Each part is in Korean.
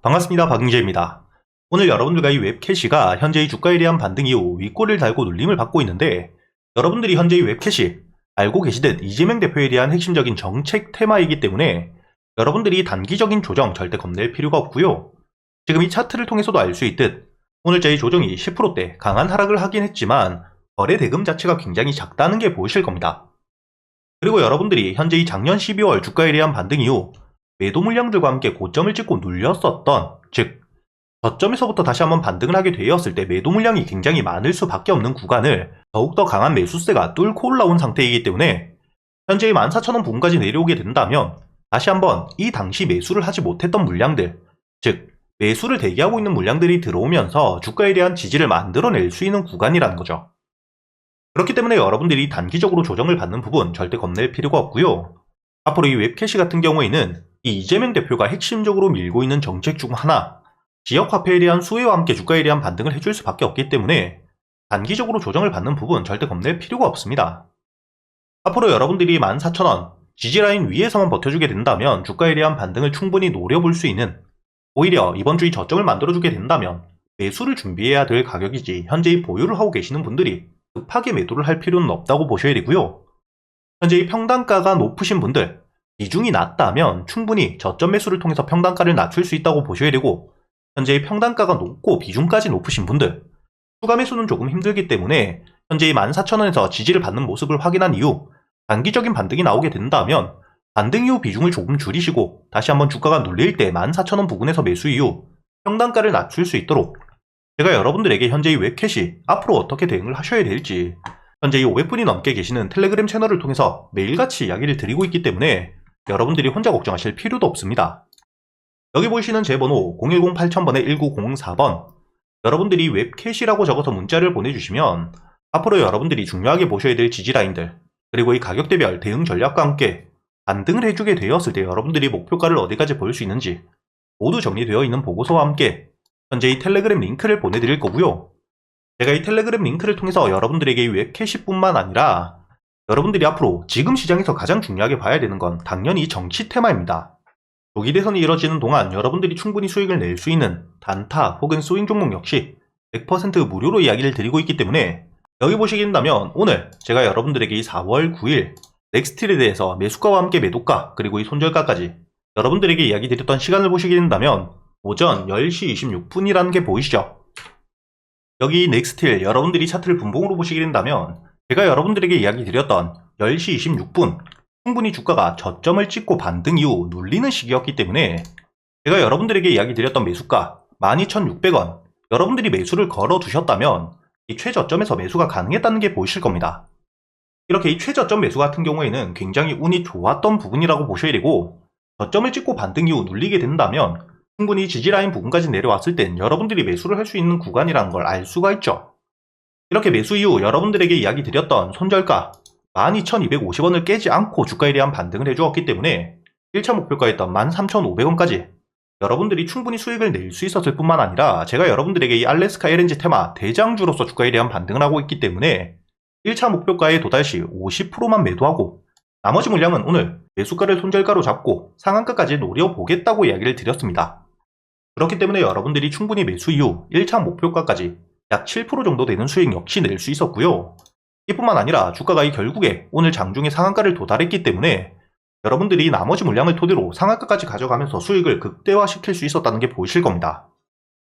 반갑습니다. 박인재입니다. 오늘 여러분들과 이 웹캐시가 현재의 주가에 대한 반등 이후 윗골을 달고 눌림을 받고 있는데 여러분들이 현재의 웹캐시 알고 계시듯 이재명 대표에 대한 핵심적인 정책 테마이기 때문에 여러분들이 단기적인 조정 절대 겁낼 필요가 없고요. 지금 이 차트를 통해서도 알 수 있듯 오늘자의 조정이 10%대 강한 하락을 하긴 했지만 거래 대금 자체가 굉장히 작다는 게 보이실 겁니다. 그리고 여러분들이 현재 이 작년 12월 주가에 대한 반등 이후 매도 물량들과 함께 고점을 찍고 눌렸었던 즉 저점에서부터 다시 한번 반등을 하게 되었을 때 매도 물량이 굉장히 많을 수밖에 없는 구간을 더욱더 강한 매수세가 뚫고 올라온 상태이기 때문에 현재의 14,000원 부근까지 내려오게 된다면 다시 한번 이 당시 매수를 하지 못했던 물량들 즉 매수를 대기하고 있는 물량들이 들어오면서 주가에 대한 지지를 만들어낼 수 있는 구간이라는 거죠. 그렇기 때문에 여러분들이 단기적으로 조정을 받는 부분 절대 겁낼 필요가 없고요. 앞으로 이 웹캐시 같은 경우에는 이 이재명 대표가 핵심적으로 밀고 있는 정책 중 하나, 지역 화폐에 대한 수혜와 함께 주가에 대한 반등을 해줄 수밖에 없기 때문에 단기적으로 조정을 받는 부분 절대 겁낼 필요가 없습니다. 앞으로 여러분들이 14,000원, 지지라인 위에서만 버텨주게 된다면 주가에 대한 반등을 충분히 노려볼 수 있는 오히려 이번 주의 저점을 만들어주게 된다면 매수를 준비해야 될 가격이지 현재의 보유를 하고 계시는 분들이 급하게 매도를 할 필요는 없다고 보셔야 되고요. 현재 이 평단가가 높으신 분들, 비중이 낮다면 충분히 저점 매수를 통해서 평단가를 낮출 수 있다고 보셔야 되고, 현재 이 평단가가 높고 비중까지 높으신 분들, 추가 매수는 조금 힘들기 때문에 현재 이 14,000원에서 지지를 받는 모습을 확인한 이후 단기적인 반등이 나오게 된다면 반등 이후 비중을 조금 줄이시고 다시 한번 주가가 눌릴 때 14,000원 부근에서 매수 이후 평단가를 낮출 수 있도록 제가 여러분들에게 현재 이 웹캐시 앞으로 어떻게 대응을 하셔야 될지 현재 이 500분이 넘게 계시는 텔레그램 채널을 통해서 매일같이 이야기를 드리고 있기 때문에 여러분들이 혼자 걱정하실 필요도 없습니다. 여기 보이시는 제 번호 010-8000번에 1904번 여러분들이 웹캐시라고 적어서 문자를 보내주시면 앞으로 여러분들이 중요하게 보셔야 될 지지라인들 그리고 이 가격대별 대응 전략과 함께 반등을 해주게 되었을 때 여러분들이 목표가를 어디까지 볼 수 있는지 모두 정리되어 있는 보고서와 함께 현재 이 텔레그램 링크를 보내드릴 거고요. 제가 이 텔레그램 링크를 통해서 여러분들에게 이 웹캐시뿐만 아니라 여러분들이 앞으로 지금 시장에서 가장 중요하게 봐야 되는 건 당연히 정치 테마입니다. 조기 대선이 이뤄지는 동안 여러분들이 충분히 수익을 낼 수 있는 단타 혹은 스윙 종목 역시 100% 무료로 이야기를 드리고 있기 때문에 여기 보시게 된다면 오늘 제가 여러분들에게 이 4월 9일 넥스틸에 대해서 매수가와 함께 매도가 그리고 이 손절가까지 여러분들에게 이야기 드렸던 시간을 보시게 된다면 오전 10시 26분이라는 게 보이시죠? 여기 넥스틸 여러분들이 차트를 분봉으로 보시게 된다면 제가 여러분들에게 이야기 드렸던 10시 26분 충분히 주가가 저점을 찍고 반등 이후 눌리는 시기였기 때문에 제가 여러분들에게 이야기 드렸던 매수가 12,600원 여러분들이 매수를 걸어 두셨다면 이 최저점에서 매수가 가능했다는 게 보이실 겁니다. 이렇게 이 최저점 매수 같은 경우에는 굉장히 운이 좋았던 부분이라고 보셔야 되고 저점을 찍고 반등 이후 눌리게 된다면 충분히 지지라인 부분까지 내려왔을 땐 여러분들이 매수를 할 수 있는 구간이라는 걸 알 수가 있죠. 이렇게 매수 이후 여러분들에게 이야기 드렸던 손절가 12,250원을 깨지 않고 주가에 대한 반등을 해주었기 때문에 1차 목표가였던 13,500원까지 여러분들이 충분히 수익을 낼 수 있었을 뿐만 아니라 제가 여러분들에게 이 알래스카 LNG 테마 대장주로서 주가에 대한 반등을 하고 있기 때문에 1차 목표가에 도달 시 50%만 매도하고 나머지 물량은 오늘 매수가를 손절가로 잡고 상한가까지 노려보겠다고 이야기를 드렸습니다. 그렇기 때문에 여러분들이 충분히 매수 이후 1차 목표가까지 약 7% 정도 되는 수익 역시 낼 수 있었고요. 이뿐만 아니라 주가가 이 결국에 오늘 장중에 상한가를 도달했기 때문에 여러분들이 나머지 물량을 토대로 상한가까지 가져가면서 수익을 극대화시킬 수 있었다는 게 보이실 겁니다.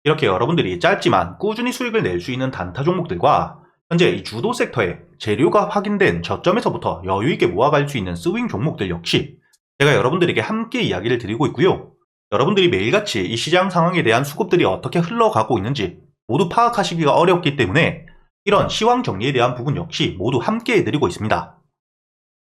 이렇게 여러분들이 짧지만 꾸준히 수익을 낼 수 있는 단타 종목들과 현재 이 주도 섹터에 재료가 확인된 저점에서부터 여유있게 모아갈 수 있는 스윙 종목들 역시 제가 여러분들에게 함께 이야기를 드리고 있고요. 여러분들이 매일같이 이 시장 상황에 대한 수급들이 어떻게 흘러가고 있는지 모두 파악하시기가 어렵기 때문에 이런 시황 정리에 대한 부분 역시 모두 함께 해드리고 있습니다.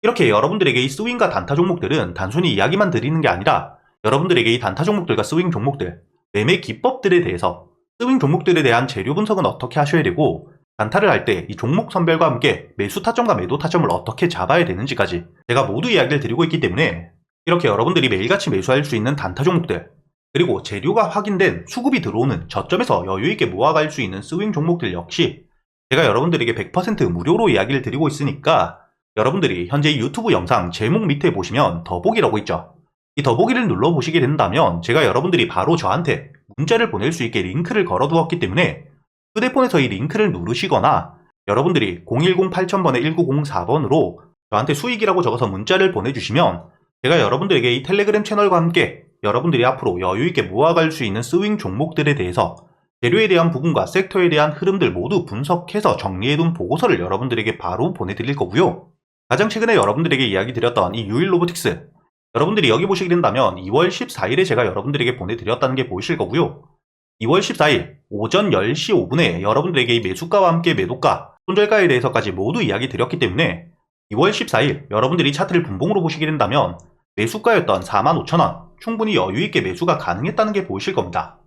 이렇게 여러분들에게 이 스윙과 단타 종목들은 단순히 이야기만 드리는 게 아니라 여러분들에게 이 단타 종목들과 스윙 종목들, 매매 기법들에 대해서 스윙 종목들에 대한 재료 분석은 어떻게 하셔야 되고 단타를 할 때 이 종목 선별과 함께 매수 타점과 매도 타점을 어떻게 잡아야 되는지까지 제가 모두 이야기를 드리고 있기 때문에 이렇게 여러분들이 매일같이 매수할 수 있는 단타 종목들 그리고 재료가 확인된 수급이 들어오는 저점에서 여유있게 모아갈 수 있는 스윙 종목들 역시 제가 여러분들에게 100% 무료로 이야기를 드리고 있으니까 여러분들이 현재 유튜브 영상 제목 밑에 보시면 더보기라고 있죠. 이 더보기를 눌러보시게 된다면 제가 여러분들이 바로 저한테 문자를 보낼 수 있게 링크를 걸어두었기 때문에 휴대폰에서 이 링크를 누르시거나 여러분들이 010-8000번에 1904번으로 저한테 수익이라고 적어서 문자를 보내주시면 제가 여러분들에게 이 텔레그램 채널과 함께 여러분들이 앞으로 여유있게 모아갈 수 있는 스윙 종목들에 대해서 재료에 대한 부분과 섹터에 대한 흐름들 모두 분석해서 정리해둔 보고서를 여러분들에게 바로 보내드릴 거고요. 가장 최근에 여러분들에게 이야기 드렸던 이 유일 로보틱스 여러분들이 여기 보시게 된다면 2월 14일에 제가 여러분들에게 보내드렸다는 게 보이실 거고요. 2월 14일 오전 10시 5분에 여러분들에게 이 매수가와 함께 매도가, 손절가에 대해서까지 모두 이야기 드렸기 때문에 2월 14일 여러분들이 차트를 분봉으로 보시게 된다면 매수가였던 45,000원 충분히 여유있게 매수가 가능했다는 게 보이실 겁니다.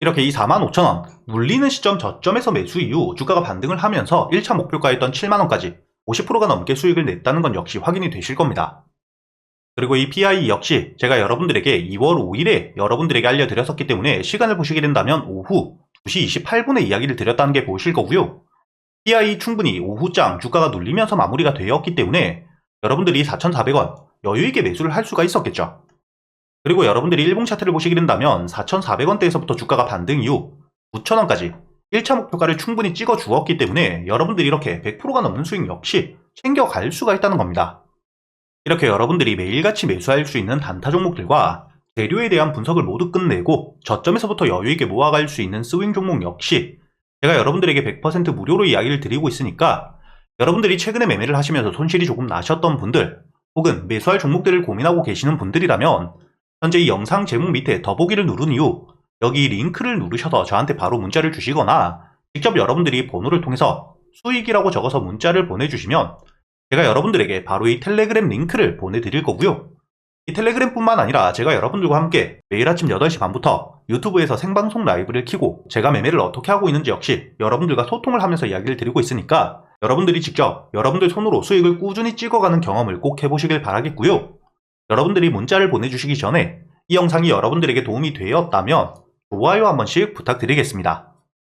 이렇게 이 45,000원 눌리는 시점 저점에서 매수 이후 주가가 반등을 하면서 1차 목표가였던 7만원까지 50%가 넘게 수익을 냈다는 건 역시 확인이 되실 겁니다. 그리고 이 PI 역시 제가 여러분들에게 2월 5일에 여러분들에게 알려드렸었기 때문에 시간을 보시게 된다면 오후 2시 28분에 이야기를 드렸다는 게 보이실 거고요. PI 충분히 오후장 주가가 눌리면서 마무리가 되었기 때문에 여러분들이 4,400원 여유있게 매수를 할 수가 있었겠죠. 그리고 여러분들이 일봉 차트를 보시게 된다면 4,400원대에서부터 주가가 반등 이후 9,000원까지 1차 목표가를 충분히 찍어 주었기 때문에 여러분들이 이렇게 100%가 넘는 수익 역시 챙겨갈 수가 있다는 겁니다. 이렇게 여러분들이 매일같이 매수할 수 있는 단타 종목들과 재료에 대한 분석을 모두 끝내고 저점에서부터 여유있게 모아갈 수 있는 스윙 종목 역시 제가 여러분들에게 100% 무료로 이야기를 드리고 있으니까 여러분들이 최근에 매매를 하시면서 손실이 조금 나셨던 분들 혹은 매수할 종목들을 고민하고 계시는 분들이라면 현재 이 영상 제목 밑에 더보기를 누른 이후 여기 링크를 누르셔서 저한테 바로 문자를 주시거나 직접 여러분들이 번호를 통해서 수익이라고 적어서 문자를 보내주시면 제가 여러분들에게 바로 이 텔레그램 링크를 보내드릴 거고요. 이 텔레그램뿐만 아니라 제가 여러분들과 함께 매일 아침 8시 반부터 유튜브에서 생방송 라이브를 키고 제가 매매를 어떻게 하고 있는지 역시 여러분들과 소통을 하면서 이야기를 드리고 있으니까 여러분들이 직접 여러분들 손으로 수익을 꾸준히 찍어가는 경험을 꼭 해보시길 바라겠고요. 여러분들이 문자를 보내주시기 전에 이 영상이 여러분들에게 도움이 되었다면 좋아요 한 번씩 부탁드리겠습니다.